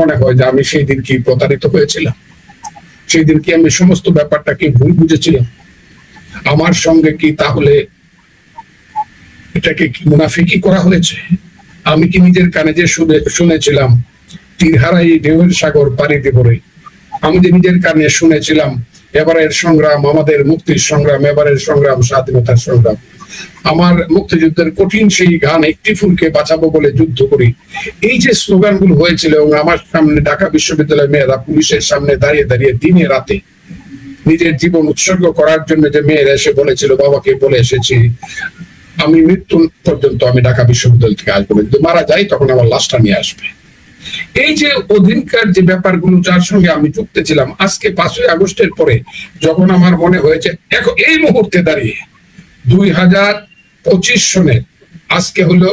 মনে হয় যে আমি সেই দিন কি প্রতারিত হয়েছিলাম? সেই দিন কি আমি সমস্ত ব্যাপারটাকে ভুল বুঝেছিলাম? আমার সঙ্গে কি তাহলে এটাকে কি মুনাফিকি করা হয়েছে? আমি কি নিজের কানে যে শুনে, শুনেছিলাম তীরহারাই ঢেউয়ের সাগর পাড়ি দেবরে আমি যে নিজের কানে শুনেছিলাম, এবারের সংগ্রাম আমাদের মুক্তির সংগ্রাম, এবারের সংগ্রাম, স্বাধীনতার সংগ্রাম। আমার মুক্তিযুদ্ধের কঠিন সেই গান একটি ফুলকে বাঁচাবো বলে যুদ্ধ করি। এই যে স্লোগানগুলো হয়েছিল এবং আমার সামনে ঢাকা বিশ্ববিদ্যালয়ের মেয়েরা পুলিশের সামনে দাঁড়িয়ে দাঁড়িয়ে দিনে রাতে নিজের জীবন উৎসর্গ করার জন্য যে মেয়েরা এসে বলেছিল, বাবাকে বলে এসেছি, আমি মৃত্যু পর্যন্ত আমি ঢাকা বিশ্ববিদ্যালয় থেকে আসব যদি মারা যাই, তখন আমার লাশটা নিয়ে আসবে। এই যে অধিকার যে ব্যাপারগুলো, যার সঙ্গে আমি যুক্ত ছিলাম, আজকে পাঁচই আগস্টের পরে যখন আমার মনে হয়েছে এখন এই মুহূর্তে দাঁড়িয়ে দুই হাজার পঁচিশ সনের আজকে হলো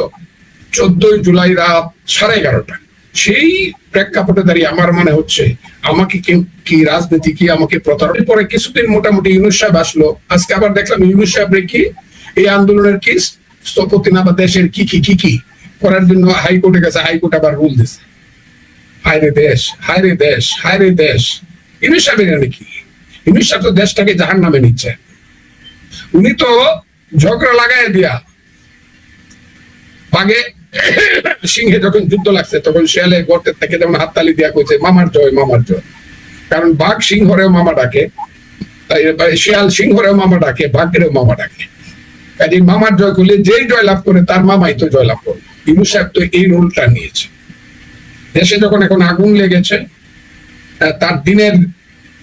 চোদ্দই জুলাই রাত সাড়ে এগারোটা। সেই প্রেক্ষাপটে দাঁড়িয়ে আমার মনে হচ্ছে, আমাকে কি রাজনীতি, কি আমাকে প্রতারণের পরে কিছুদিন মোটামুটি ইউনুস সাহেব আসলো। আজকে আবার দেখলাম ইউনুস সাহেবের কি এই আন্দোলনের কি স্থপতি না বা দেশের কি কি কি কি? করার জন্য হাইকোর্টে গেছে, হাইকোর্ট আবার রুল দিছে। হায়রে দেশ হায়রে দেশ হায়রে দেশ। ইউনুস সাহেবের এখানে কি? ইউনুস সাহেব তো দেশটাকে জাহান নামে নিচ্ছে। উনি তো ঝগড়া লাগাই দিয়া বাগে সিংহে যখন যুদ্ধ লাগছে, তখন শিয়ালে গর্তের থেকে যেমন হাততালি দিয়া কইছে, মামার জয় মামার জয়। কারণ বাঘ সিংহরেও মামা ডাকে শিয়াল সিংহরেও মামা ডাকে, বাঘেরও মামা ডাকে। কাজে মামার জয় করলে যেই জয় লাভ করে, তার মামাই তো জয় লাভ করে। ইনু সাহেব তো এই রোলটা নিয়েছে। দেশে যখন এখন আগুন লেগেছে তার দিনের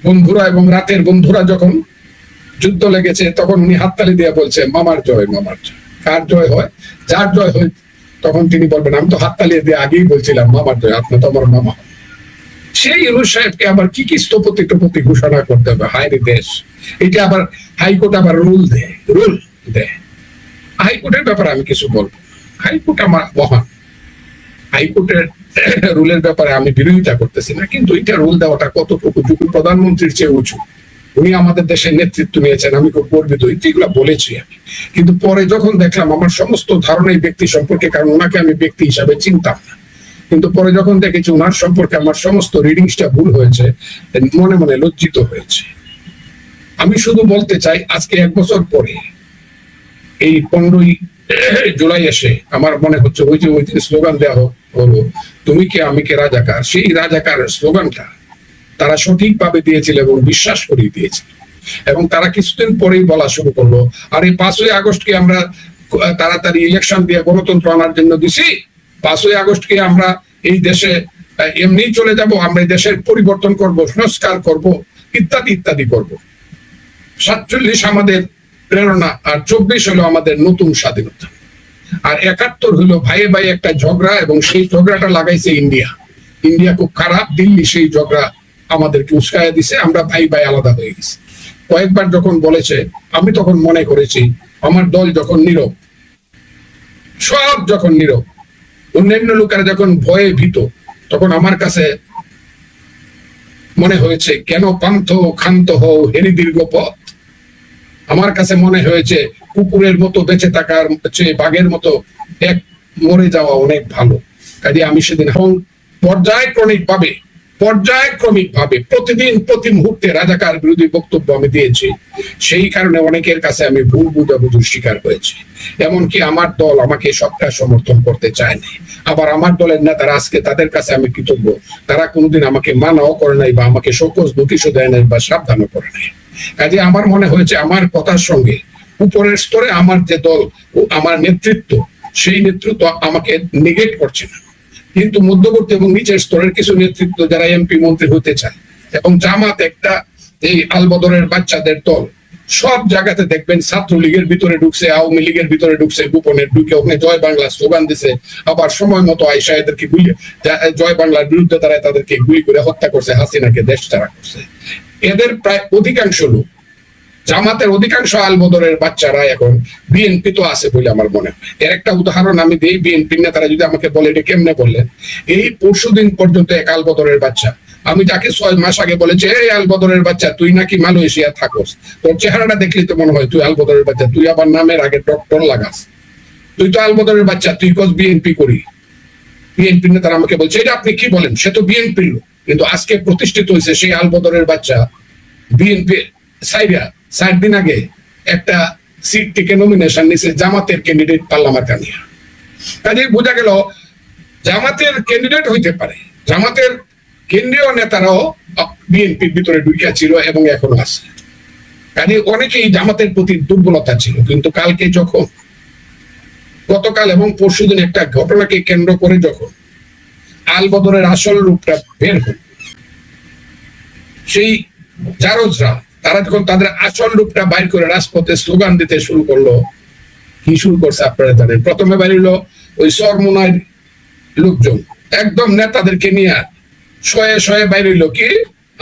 বন্ধুরা এবং রাতের বন্ধুরা যখন যুদ্ধ লেগেছে, তখন উনি হাততালি দিয়ে বলছে, মামার জয় মামার জয়। কার জয় হয়? যার জয় হয়, তখন তিনি বলবেন, আমি তো হাততালি দিয়ে আগেই বলছিলাম, মামার জয়, আপনি তো আমার মামা। সেই ইউনুস সাহেবকে আবার কি কি স্থপতি টপতি ঘোষণা করতে হবে? হায়রে দেশ, এটা আবার হাইকোর্ট আবার রুল দেয় রুল দেয়। হাইকোর্টের ব্যাপারে আমি কিছু বলব। হাইকোর্ট আমার মহান। হাইকোর্টের রুলের ব্যাপারে আমি বিরোধিতা করতেছি না, কিন্তু এটা রুল দেওয়াটা কতটুকু যুগ প্রধানমন্ত্রীর চেয়ে উঁচু? উনি আমাদের দেশের নেতৃত্ব নিয়েছেন, আমি খুব গর্বিত এগুলো বলেছি আমি। কিন্তু পরে যখন দেখলাম আমার সমস্ত ধারণা এই ব্যক্তি সম্পর্কে, কারণ ওনাকে আমি ব্যক্তি হিসাবে চিনতাম না। কিন্তু পরে যখন দেখেছি ওনার সম্পর্কে আমার সমস্ত রিডিংসটা ভুল হয়েছে মনে মনে লজ্জিত হয়েছে। আমি শুধু বলতে চাই, আজকে এক বছর পরে, এই পনেরোই জুলাই এসে আমার মনে হচ্ছে ওই যে ওই দিন স্লোগান দেওয়া হলো, তুমি কে, আমি কে রাজাকার, সেই রাজাকার স্লোগানটা তারা সঠিকভাবে দিয়েছিল এবং বিশ্বাস করিয়ে দিয়েছিল। এবং তারা কিছুদিন পরেই বলা শুরু করল, আর এই পাঁচই আগস্টকে আমরা তাড়াতাড়ি ইলেকশন দিয়ে গণতন্ত্র আনার জন্য দিছি। পাঁচই আগস্টকে আমরা এই দেশে এমনি চলে যাব, আমরা দেশের পরিবর্তন করব, সংস্কার করব, ইত্যাদি ইত্যাদি করব। সাতচল্লিশ আমাদের প্রেরণা, আর চব্বিশ হলো আমাদের নতুন স্বাধীনতা। আর একাত্তর হলো ভাইয়ে ভাই একটা ঝগড়া, এবং সেই ঝগড়াটা লাগাইছে ইন্ডিয়া। ইন্ডিয়া খুব খারাপ, দিল্লি সেই ঝগড়া আমাদেরকে উস্কায়া দিছে, আমরা ভাই ভাই আলাদা হয়ে গেছি। কয়েকবার যখন বলেছে, আমি তখন মনে করেছি, আমার দল যখন নীরব, সব যখন নীরব, অন্যান্য লোকেরা যখন ভয়ে ভীত, তখন আমার কাছে মনে হয়েছে, কেন পান্থ, ক্ষান্ত হও, হেরি দীর্ঘ পথ? আমার কাছে মনে হয়েছে, কুকুরের মতো বেঁচে থাকার চেয়ে বাঘের মতো এক মরে যাওয়া অনেক ভালো। কাজে আমি সেদিন পর্যায়ক্রমিক ভাবে পর্যায়ক্রমিক ভাবে প্রতিদিন, প্রতি মুহূর্তে রাজাকার বিরোধী বক্তব্য আমি দিয়েছি। সেই কারণে অনেকের কাছে আমি ভুল শিকার হয়েছি। এমনকি আমার দল আমাকে সবটা সমর্থন করতে চায়নি। আবার আমার দলের নেতারা আজকে তাদের কাছে আমি কৃতজ্ঞ। তারা কোনোদিন আমাকে মানাও করে নাই বা আমাকে দেয় নাই বা সাবধানও করে নাই। কাজে আমার মনে হয়েছে, আমার কথার সঙ্গে উপরের স্তরে আমার যে দল আমার নেতৃত্ব, সেই নেতৃত্ব আমাকে নেগেট করছে না। কিন্তু মধ্যবর্তী এবং নিচের স্তরের কিছু নেতৃত্ব যারা এমপি মন্ত্রী হতে চায় এবং জামাত একটা এই আলবদরের বাচ্চাদের দল, সব জায়গাতে দেখবেন ছাত্রলীগের ভিতরে ঢুকছে, আওয়ামী লীগের ভিতরে ঢুকছে, গোপনে ঢুকে ওখানে জয় বাংলা স্লোগান দিছে, আবার সময় মতো আয়সা এদেরকে গুলি জয় বাংলার বিরুদ্ধে তারা তাদেরকে গুলি করে হত্যা করছে, হাসিনাকে দেশ ছাড়া করছে। এদের প্রায় অধিকাংশ লোক জামাতের অধিকাংশ আলবদরের বাচ্চারা এখন বিএনপি তো আছে বলে আমার মনে এর একটা উদাহরণ আমি দিই বিএনপি নেতারা যদি আমাকে বলে, এটা কেমনে বললেন? এই পরশুদিন পর্যন্ত এক আলবদরের বাচ্চা। আমি যাকে ছয় মাস আগে বলেছি, এই আলবদরের বাচ্চা, তুই নাকি মালয়েশিয়া থাকোস। তোর চেহারাটা দেখলি তো মনে হয়, তুই আলবদরের বাচ্চা, তুই আবার নামের আগে ডক্টর লাগাস। তুই তো আলবদরের বাচ্চা, তুই কস বিএনপি করি? বিএনপি নেতারা আমাকে বলছে, এটা আপনি কি বলেন? সে তো বিএনপির লোক। কিন্তু আজকে প্রতিষ্ঠিত হয়েছে সেই আলবদরের বাচ্চা বিএনপি সাইরা ষাট দিন আগে একটা সিট থেকে নমিনেশন নিছে জামাতের ক্যান্ডিডেট পার্লামার কানিয়া কাজে বোঝা গেল, জামাতের ক্যান্ডিডেট হইতে পারে। জামাতের কেন্দ্রীয় নেতারাও বিএনপির ভিতরে ঢুকিয়া ছিল এবং এখনও আছে। কাজে অনেকেই জামাতের প্রতি দুর্বলতা ছিল, কিন্তু কালকে যখন, গতকাল এবং পরশুদিন একটা ঘটনাকে কেন্দ্র করে যখন আল বদরের আসল রূপটা বের হল, সেই জারজরা তারা যখন তাদের আসল রূপটা বাইর করে রাজপথে স্লোগান দিতে শুরু করল, কি শুরু করছে আপনারা জানেন? প্রথমে বাড়িল ওই সরমোনার লোকজন। একদম নেতাদেরকে নিয়ে শয়ে শয়ে বাইরে হইল কি?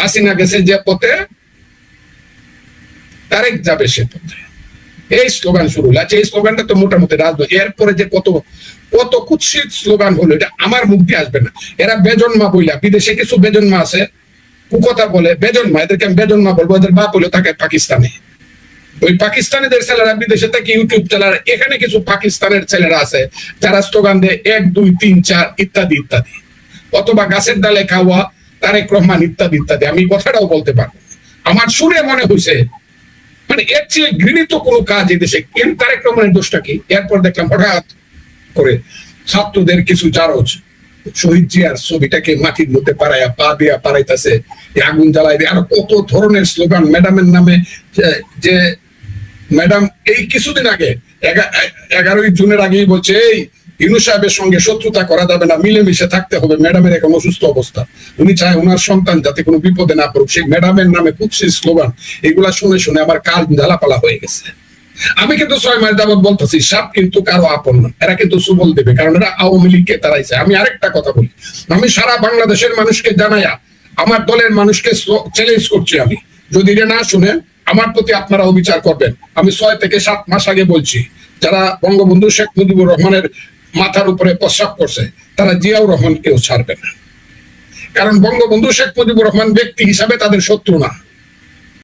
হাসিনা গেছে যে পথে, তারেক যাবে সে পথে। এই স্লোগান শুরু হলো আচ্ছা এই স্লোগানটা তো মোটামুটি রাজনৈতিক। এরপরে যে কত কত কুৎসিত স্লোগান হলো, এটা আমার মুখ দিয়ে আসবে না। এরা বেজন্মা বইলা, বিদেশে কিছু বেজন্মা আছে কুকথা বলে বেজন্মা এদেরকে আমি বেজন্মা বলব, এদের বাপ হলো থাকে পাকিস্তানে। ওই পাকিস্তানিদের ছেলেরা বিদেশে থেকে ইউটিউব চ্যানেল এখানে কিছু পাকিস্তানের ছেলেরা আছে, যারা স্লোগান দেয়, এক, দুই, তিন, চার, ইত্যাদি ইত্যাদি। অথবা গাছের ডালে খাওয়া, তারেক রহমান, ইত্যাদি ইত্যাদি। আমি কথাটাও বলতে পারব। আমার শুনে মনে হয়েছে মানে এর চেয়ে ঘৃণিত কোনো কাজ এই দেশে তারেক রহমানের দোষটা কি? এরপর দেখলাম হঠাৎ করে ছাত্রদের কিছু জারজ শহীদ জিয়ার ছবিটাকে মাটির মধ্যে পাড়াইয়া পা দিয়া পাড়াইতেছে। আগুন জ্বালাই দিয়ে আর কত ধরনের স্লোগান ম্যাডামের নামে যে- ম্যাডাম এই কিছুদিন আগে এগারোই জুনের আগেই বলছে, এই ইনু সাহেবের সঙ্গে শত্রুতা করা যাবে না, মিলেমিশে থাকতে হবে, ম্যাডামের এখন অসুস্থ অবস্থা। উনি চায় ওনার সন্তান যাতে কোনো বিপদে না পড়ুক, সেই ম্যাডামের নামে কুৎসি স্লোগান, এগুলা শুনে শুনে আমার কাল জ্বালাপালা হয়ে গেছে। আমি কিন্তু ছয় মাস যাবত বলতেছি, সাপ কিন্তু কারও আপন না। এরা কিন্তু সুবল দেবে, কারণ এরা আওয়ামী লীগকে তারাইছে আমি আরেকটা কথা বলি, আমি সারা বাংলাদেশের মানুষকে জানাইয়া, আমার দলের মানুষকে চ্যালেঞ্জ করছি আমি। যদি এটা না শুনেন আমার প্রতি আপনারা বিচার করবেন। আমি ছয় থেকে সাত মাস আগে বলছি, যারা বঙ্গবন্ধু শেখ মুজিবুর রহমানের মাথার উপরে প্রস্রাব করছে, তারা জিয়াউর রহমানকেও ছাড়বে না। কারণ বঙ্গবন্ধু শেখ মুজিবুর রহমান ব্যক্তি হিসাবে তাদের শত্রু না।